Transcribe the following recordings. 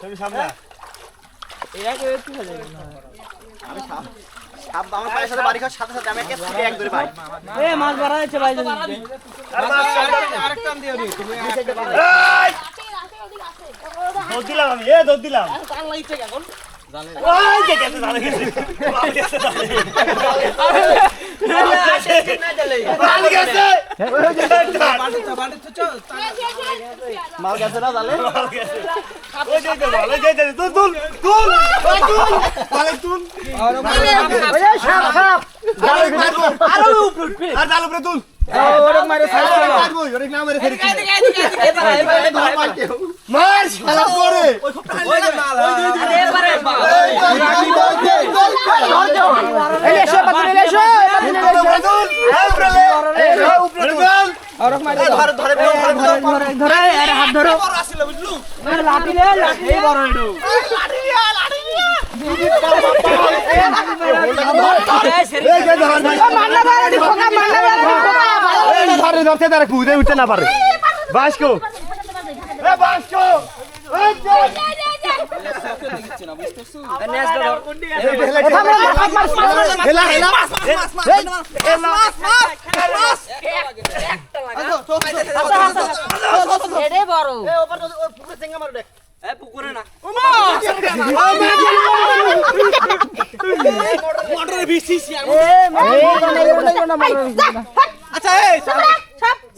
তুমি সামনে সাপ আমার পায়ের সাথে বাড়ি খাওয়ার সাথে সাথে আমি একটা ছিটে এক ধরে পাই এ মাছ মারা যাচ্ছে ভাই যদি আরেকটা দিও নি তুমি দৌড় দিলাম আমি এ দৌড় দিলাম। ওই যে গেছে জালে গেছে। জালে গেছে জালে জালে গেছে। বাড়িতে বাড়িতে চল মাল গেছে। না জালে? জালে গেছে ওই যে যে জালে যে যে তুল তুল তুল তুল জালে তুল আর জাল উপরে তুল ওরে মারে সাইড মারবো ওরে না মেরে ফেরি মার শালা করে এই এসো বাতিল এসো উপরে তুল এই উপরে লে এই উপরে তুল ধরে ধরে ধরে ধরে ধরে আরে হাত ধরো আরে লাঠি লে লাঠি এই বড় এডু এই যে ধরে মান্না ধরে খোকা মান্না ধরে এই ধরে ধরতে ধরে কুদে উঠতে না পারে বাসকো বাসকো এই হেলা হেলা এডে বড় এ ওপর ওর পুকুরে চেঙ্গা মারো দেখ আচ্ছা এই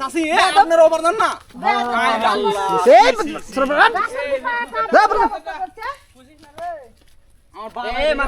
চাচি এ আপনার ওভার দেন না এ